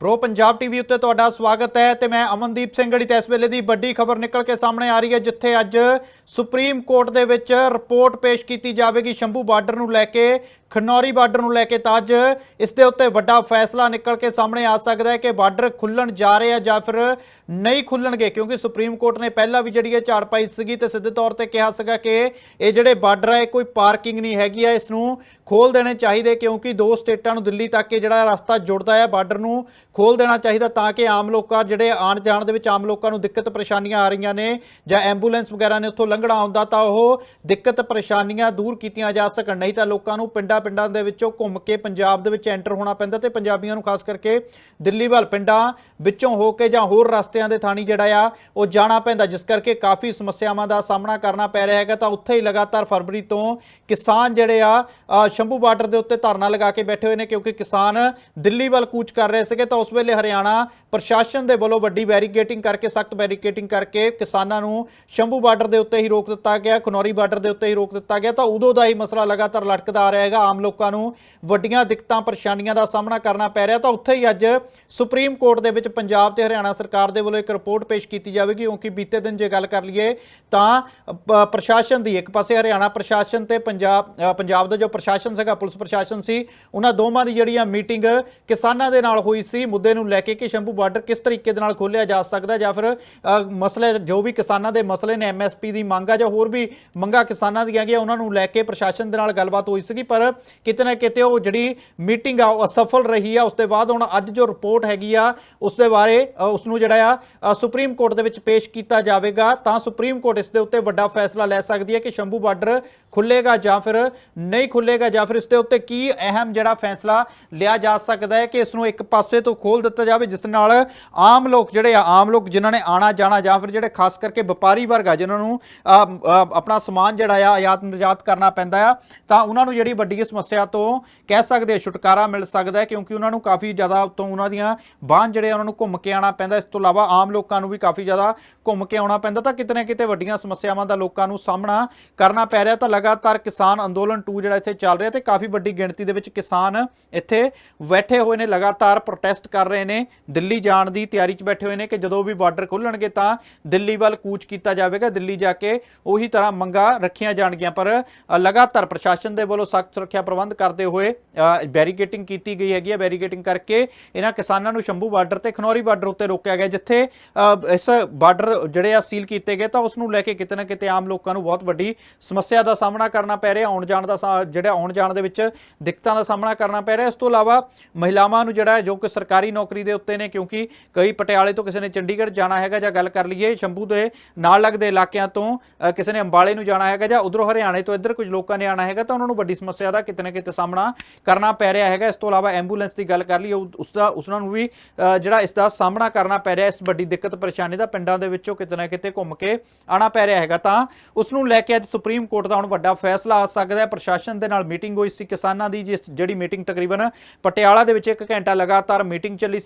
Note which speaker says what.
Speaker 1: Pro Punjab TV ਉੱਤੇ ਤੁਹਾਡਾ ਸਵਾਗਤ ਹੈ ਤੇ ਮੈਂ ਅਮਨਦੀਪ ਸਿੰਘ ਗੜੀ ਤੇ ਇਸ ਵੇਲੇ ਦੀ ਵੱਡੀ ਖਬਰ ਨਿਕਲ ਕੇ ਸਾਹਮਣੇ ਆ ਰਹੀ ਹੈ, ਜਿੱਥੇ ਅੱਜ ਸੁਪਰੀਮ ਕੋਰਟ ਦੇ ਵਿੱਚ ਰਿਪੋਰਟ ਪੇਸ਼ ਕੀਤੀ ਜਾਵੇਗੀ ਸ਼ੰਭੂ ਬਾਰਡਰ ਨੂੰ ਲੈ ਕੇ, ਖਨੌਰੀ ਬਾਰਡਰ ਨੂੰ ਲੈ ਕੇ। ਤਾਂ ਅੱਜ ਇਸ ਦੇ ਉੱਤੇ ਵੱਡਾ ਫੈਸਲਾ ਨਿਕਲ ਕੇ ਸਾਹਮਣੇ ਆ ਸਕਦਾ ਹੈ ਕਿ ਬਾਰਡਰ ਖੁੱਲਣ ਜਾ ਰਹੇ ਆ ਜਾਂ ਫਿਰ ਨਹੀਂ ਖੁੱਲਣਗੇ, ਕਿਉਂਕਿ ਸੁਪਰੀਮ ਕੋਰਟ ਨੇ ਪਹਿਲਾਂ ਵੀ ਜਿਹੜੀ ਇਹ ਝਾੜ ਪਾਈ ਸੀਗੀ ਤੇ ਸਿੱਧੇ ਤੌਰ ਤੇ ਕਿਹਾ ਸੀਗਾ ਕਿ ਇਹ ਜਿਹੜੇ ਬਾਰਡਰ ਹੈ, ਇਹ ਕੋਈ ਪਾਰਕਿੰਗ ਨਹੀਂ ਹੈਗੀ ਆ ਇਸ ਨੂੰ ਖੋਲ ਦੇਣੇ ਚਾਹੀਦੇ ਕਿਉਂਕਿ ਦੋ ਸਟੇਟਾਂ ਨੂੰ ਦਿੱਲੀ ਤੱਕ ਇਹ ਜਿਹੜਾ ਰਸਤਾ ਜੁੜਦਾ ਹੈ, ਬਾਰਡਰ ਨੂੰ ਖੋਲ ਦੇਣਾ ਚਾਹੀਦਾ ਤਾਂ ਕਿ ਆਮ ਲੋਕਾਂ, ਜਿਹੜੇ ਆਣ ਜਾਣ ਦੇ ਵਿੱਚ ਆਮ ਲੋਕਾਂ ਨੂੰ ਦਿੱਕਤ ਪਰੇਸ਼ਾਨੀਆਂ ਆ ਰਹੀਆਂ ਨੇ ਜਾਂ ਐਂਬੂਲੈਂਸ ਵਗੈਰਾ ਨੇ ਉੱਥੋਂ ਲੰਘਣਾ ਆਉਂਦਾ ਤਾਂ ਉਹ ਦਿੱਕਤ ਪਰੇਸ਼ਾਨੀਆਂ ਦੂਰ ਕੀਤੀਆਂ ਜਾ ਸਕਣ। ਨਹੀਂ ਤਾਂ ਲੋਕਾਂ ਨੂੰ ਪਿੰਡਾਂ ਪਿੰਡਾਂ ਦੇ ਵਿੱਚੋਂ ਘੁੰਮ ਕੇ ਪੰਜਾਬ ਦੇ ਵਿੱਚ ਐਂਟਰ ਹੋਣਾ ਪੈਂਦਾ ਤੇ ਪੰਜਾਬੀਆਂ ਨੂੰ ਖਾਸ ਕਰਕੇ ਦਿੱਲੀ ਵੱਲ ਪਿੰਡਾਂ ਵਿੱਚੋਂ ਹੋ ਕੇ ਜਾਂ ਹੋਰ ਰਸਤਿਆਂ ਦੇ ਥਾਣੀ ਜਿਹੜਾ ਆ, ਉਹ ਜਾਣਾ ਪੈਂਦਾ, ਜਿਸ ਕਰਕੇ ਕਾਫੀ ਸਮੱਸਿਆਵਾਂ ਦਾ ਸਾਹਮਣਾ ਕਰਨਾ ਪੈ ਰਿਹਾ ਹੈਗਾ। ਤਾਂ ਉੱਥੇ ਹੀ ਲਗਾਤਾਰ ਫਰਵਰੀ ਤੋਂ ਕਿਸਾਨ ਜਿਹੜੇ ਆ ਸ਼ੰਭੂ ਬਾਰਡਰ ਦੇ ਉੱਤੇ ਧਰਨਾ ਲਗਾ ਕੇ ਬੈਠੇ ਹੋਏ ਨੇ ਕਿਉਂਕਿ ਕਿਸਾਨ ਦਿੱਲੀ ਵੱਲ ਕੂਚ ਕਰ ਰਹੇ ਸੀਗੇ, ਤਾਂ ਉਸ ਵੇਲੇ ਹਰਿਆਣਾ ਪ੍ਰਸ਼ਾਸਨ ਦੇ ਵੱਲੋਂ ਵੱਡੀ ਬੈਰੀਕੇਟਿੰਗ ਕਰਕੇ, ਸਖਤ ਬੈਰੀਕੇਟਿੰਗ ਕਰਕੇ ਕਿਸਾਨਾਂ ਨੂੰ ਸ਼ੰਭੂ ਬਾਰਡਰ ਦੇ ਉੱਤੇ ਹੀ ਰੋਕ ਦਿੱਤਾ ਗਿਆ, ਖਨੌਰੀ ਬਾਰਡਰ ਦੇ ਉੱਤੇ ਹੀ ਰੋਕ ਦਿੱਤਾ ਗਿਆ, ਤਾਂ ਉਦੋਂ ਦਾ ਹੀ ਮਸਲਾ ਲਗਾਤਾਰ ਲਟਕਦਾ ਆ ਰਿਹਾ ਹੈਗਾ। ਆਮ ਲੋਕਾਂ ਨੂੰ ਵੱਡੀਆਂ ਦਿੱਕਤਾਂ, ਪਰੇਸ਼ਾਨੀਆਂ ਦਾ ਸਾਹਮਣਾ ਕਰਨਾ ਪੈ ਰਿਹਾ, ਤਾਂ ਉੱਥੇ ਹੀ ਅੱਜ ਸੁਪਰੀਮ ਕੋਰਟ ਦੇ ਵਿੱਚ ਪੰਜਾਬ ਤੇ ਹਰਿਆਣਾ ਸਰਕਾਰ ਦੇ ਵੱਲੋਂ ਇੱਕ ਰਿਪੋਰਟ ਪੇਸ਼ ਕੀਤੀ ਜਾਵੇਗੀ। ਕਿਉਂਕਿ ਬੀਤੇ ਦਿਨ ਜੇ ਗੱਲ ਕਰ ਲਈਏ, ਤਾਂ ਪ- ਪ੍ਰਸ਼ਾਸਨ ਦੀ ਇੱਕ ਪਾਸੇ ਹਰਿਆਣਾ ਪ੍ਰਸ਼ਾਸਨ ਤੇ ਪੰਜਾਬ ਪੰਜਾਬ ਦਾ ਜੋ ਪ੍ਰਸ਼ਾਸਨ ਸੀਗਾ ਪੁਲਿਸ ਪ੍ਰਸ਼ਾਸਨ ਸੀ। ਉਹਨਾਂ ਦੋਵਾਂ ਦੀ ਜਿਹੜੀ ਆ ਮੀਟਿੰਗ ਕਿਸਾਨਾਂ ਦੇ ਨਾਲ ਹੋਈ ਸੀ। ਮੁੱਦੇ ਨੂੰ ਲੈ ਕੇ ਕਿ ਸ਼ੰਭੂ ਬਾਰਡਰ ਕਿਸ ਤਰੀਕੇ ਦੇ ਨਾਲ ਖੋਲਿਆ ਜਾ ਸਕਦਾ ਜਾਂ ਫਿਰ ਮਸਲੇ ਜੋ ਵੀ ਕਿਸਾਨਾਂ ਦੇ ਮਸਲੇ ਨੇ ਐਮਐਸਪੀ ਦੀ ਮੰਗ ਆ ਜਾਂ ਹੋਰ ਵੀ ਮੰਗਾਂ ਕਿਸਾਨਾਂ ਦੀਆਂ ਗਿਆ ਉਹਨਾਂ ਨੂੰ ਲੈ ਕੇ ਪ੍ਰਸ਼ਾਸਨ ਦੇ ਨਾਲ ਗੱਲਬਾਤ ਹੋਈ ਸੀਗੀ। ਪਰ ਕਿਤੇ ਨਾ ਕਿਤੇ ਉਹ ਜਿਹੜੀ ਮੀਟਿੰਗ ਆ ਉਹ ਅਸਫਲ ਰਹੀ ਆ। ਉਸ ਤੋਂ ਬਾਅਦ ਹੁਣ ਅੱਜ ਜੋ ਰਿਪੋਰਟ ਹੈਗੀ ਆ ਉਸ ਦੇ ਬਾਰੇ ਅ, ਉਸ ਨੂੰ ਜਿਹੜਾ ਆ ਸੁਪਰੀਮ ਕੋਰਟ ਦੇ ਵਿੱਚ ਪੇਸ਼ ਕੀਤਾ ਜਾਵੇਗਾ। ਤਾਂ ਸੁਪਰੀਮ ਕੋਰਟ ਇਸ ਦੇ ਉੱਤੇ ਵੱਡਾ ਫੈਸਲਾ ਲੈ ਸਕਦੀ ਹੈ ਕਿ ਸ਼ੰਭੂ ਬਾਰਡਰ ਖੁੱਲੇਗਾ ਜਾਂ ਫਿਰ ਨਹੀਂ ਖੁੱਲੇਗਾ ਜਾਂ ਫਿਰ ਇਸ ਦੇ ਉੱਤੇ ਕੀ ਅਹਿਮ ਜਿਹੜਾ ਫੈਸਲਾ ਲਿਆ ਜਾ ਸਕਦਾ ਹੈ ਕਿ ਇਸ ਨੂੰ ਇੱਕ ਪਾਸੇ ਤੋਂ ਖੋਲ ਦਿੱਤਾ ਜਾਵੇ, ਜਿਸ ਨਾਲ ਆਮ ਲੋਕ ਜਿਹੜੇ ਆ, ਆਮ ਲੋਕ ਜਿਨ੍ਹਾਂ ਨੇ ਆਣਾ ਜਾਣਾ ਜਾਂ ਫਿਰ ਜਿਹੜੇ ਖਾਸ ਕਰਕੇ ਵਪਾਰੀ ਵਰਗ ਆ, ਜਿਨ੍ਹਾਂ ਨੂੰ ਆਪਣਾ ਸਮਾਨ ਜਿਹੜਾ ਆ ਆਯਾਤ ਨਿਰਯਾਤ ਕਰਨਾ ਪੈਂਦਾ ਆ, ਤਾਂ ਉਹਨਾਂ ਨੂੰ ਜਿਹੜੀ ਵੱਡੀ ਸਮੱਸਿਆ ਤੋਂ ਕਹਿ ਸਕਦੇ ਆ, ਛੁਟਕਾਰਾ ਮਿਲ ਸਕਦਾ ਹੈ, ਕਿਉਂਕਿ ਉਹਨਾਂ ਨੂੰ ਕਾਫੀ ਜ਼ਿਆਦਾ ਤੋਂ ਉਹਨਾਂ ਦੀਆਂ ਬਾਹਨ ਜਿਹੜੇ ਆ, ਉਹਨਾਂ ਨੂੰ ਘੁੰਮ ਕੇ ਆਉਣਾ ਪੈਂਦਾ, ਇਸ ਤੋਂ ਇਲਾਵਾ ਆਮ ਲੋਕਾਂ ਨੂੰ ਵੀ ਕਾਫੀ ਜ਼ਿਆਦਾ ਘੁੰਮ ਕੇ ਆਉਣਾ ਪੈਂਦਾ, ਤਾਂ ਕਿਤੇ ਨਾ ਕਿਤੇ ਵੱਡੀਆਂ ਸਮੱਸਿਆਵਾਂ ਦਾ ਲੋਕਾਂ ਨੂੰ ਸਾਹਮਣਾ ਕਰਨਾ ਪੈ ਰਿਹਾ, ਤਾਂ ਲਗਾਤਾਰ ਕਿਸਾਨ ਅੰਦੋਲਨ 2 ਜਿਹੜਾ ਇੱਥੇ ਚੱਲ ਰਿਹਾ ਤੇ ਕਾਫੀ ਵੱਡੀ ਗਿਣਤੀ ਦੇ ਵਿੱਚ ਕਿਸਾਨ ਇੱਥੇ ਬੈਠੇ ਹੋਏ ਨੇ, ਲਗਾਤਾਰ ਪ੍ਰੋਟੈਸਟ ਕਰ ਰਹੇ ਨੇ। ਦਿੱਲੀ ਜਾਣ ਦੀ ਤਿਆਰੀ 'ਚ ਬੈਠੇ ਹੋਏ ਨੇ ਕਿ ਜਦੋਂ ਵੀ ਬਾਰਡਰ ਖੁੱਲਣਗੇ ਤਾਂ ਦਿੱਲੀ ਵੱਲ ਕੂਚ ਕੀਤਾ ਜਾਵੇਗਾ। ਦਿੱਲੀ ਜਾ ਕੇ ਉਹੀ ਤਰ੍ਹਾਂ ਮੰਗਾਂ ਰੱਖੀਆਂ ਜਾਣਗੀਆਂ, ਪਰ ਲਗਾਤਾਰ ਪ੍ਰਸ਼ਾਸਨ ਦੇ ਵੱਲੋਂ ਸਖਤ ਸੁਰੱਖਿਆ ਪ੍ਰਬੰਧ ਕਰਦੇ ਹੋਏ ਬੈਰੀਕੇਟਿੰਗ ਕੀਤੀ ਗਈ ਹੈਗੀ ਹੈ। ਬੈਰੀਕੇਟਿੰਗ ਕਰਕੇ ਇਹਨਾਂ ਕਿਸਾਨਾਂ ਨੂੰ ਸ਼ੰਭੂ ਬਾਰਡਰ ਤੇ, ਖਨੌਰੀ ਬਾਰਡਰ ਉੱਤੇ ਰੋਕਿਆ ਗਿਆ, ਜਿੱਥੇ ਇਸ ਬਾਰਡਰ ਜਿਹੜੇ ਆ ਸੀਲ ਕੀਤੇ ਗਏ ਤਾਂ ਉਸ ਨੂੰ ਲੈ ਕੇ ਕਿਤੇ ਨਾ ਕਿਤੇ ਆਮ ਲੋਕਾਂ ਨੂੰ ਬਹੁਤ ਵੱਡੀ ਸਮੱਸਿਆ ਦਾ ਸਾਹਮਣਾ ਕਰਨਾ ਪੈ ਰਿਹਾ। ਆਉਣ ਜਾਣ ਦਾ ਜਿਹੜਾ ਆਉਣ ਜਾਣ ਦੇ ਵਿੱਚ ਦਿੱਕਤਾਂ ਦਾ ਸਾਹਮਣਾ ਕਰਨਾ ਪੈ ਰਿਹਾ। ਇਸ ਤੋਂ ਇਲਾਵਾ ਮਹਿਲਾਵਾਂ ਨੂੰ ਜਿਹੜਾ ਹੈ, ਜੋ ਕਿ ਸਰਕਾਰੀ ਨੌਕਰੀ ਦੇ ਉੱਤੇ ਨੇ, ਕਿਉਂਕਿ ਕਈ ਪਟਿਆਲੇ ਤੋਂ ਕਿਸੇ ਨੇ ਚੰਡੀਗੜ੍ਹ ਜਾਣਾ ਹੈਗਾ ਜਾਂ ਗੱਲ ਕਰ ਲਈਏ, ਸ਼ੰਭੂ ਦੇ ਨਾਲ ਲੱਗਦੇ ਇਲਾਕਿਆਂ ਤੋਂ ਕਿਸੇ ਨੇ ਅੰਬਾਲੇ ਨੂੰ ਜਾਣਾ ਹੈਗਾ ਜਾਂ ਉਧਰੋਂ ਹਰਿਆਣੇ ਤੋਂ ਇੱਧਰ ਕੁਝ ਲੋਕਾਂ ਨੇ ਆਣਾ ਹੈਗਾ, ਤਾਂ ਉਹਨਾਂ ਨੂੰ ਵੱਡੀ ਸਮੱਸਿਆ ਦਾ ਕਿਤੇ ਨਾ ਕਿਤੇ ਸਾਹਮਣਾ ਕਰਨਾ ਪੈ ਰਿਹਾ ਹੈਗਾ। ਇਸ ਤੋਂ ਇਲਾਵਾ ਐਂਬੂਲੈਂਸ ਦੀ ਗੱਲ ਕਰ ਲਈਏ, ਉਹ- ਉਸ ਦਾ, ਉਸ ਨੂੰ ਵੀ ਜਿਹੜਾ ਇਸ ਦਾ ਸਾਹਮਣਾ ਕਰਨਾ ਪੈ ਰਿਹਾ, ਇਸ ਵੱਡੀ ਦਿੱਕਤ ਪਰੇਸ਼ਾਨੀ ਦਾ ਪਿੰਡਾਂ ਦੇ ਵਿੱਚੋਂ ਕਿਤੇ ਨਾ ਕਿਤੇ ਘੁੰਮ ਕੇ ਆਣਾ ਪੈ ਰਿਹਾ ਹੈਗਾ। ਤਾਂ ਉਸ ਨੂੰ ਲੈ ਕੇ ਅੱਜ ਸੁਪਰੀਮ ਕੋਰਟ ਦਾ ਹੁਣ ਵੱਡਾ ਫੈਸਲਾ ਆ ਸਕਦਾ ਹੈ। ਪ੍ਰਸ਼ਾਸਨ ਦੇ ਨਾਲ ਮੀਟਿੰਗ ਹੋਈ ਸੀ ਕਿਸਾਨਾਂ ਦੀ, ਜਿਸ ਜਿਹੜੀ ਮੀਟਿੰਗ ਤਕਰੀਬਨ ਪਟਿਆਲਾ ਦੇ ਵਿੱਚ ਇੱਕ ਘੰਟਾ ਲਗਾਤਾਰ ਮੀਟਿੰਗ ਚੱਲੀ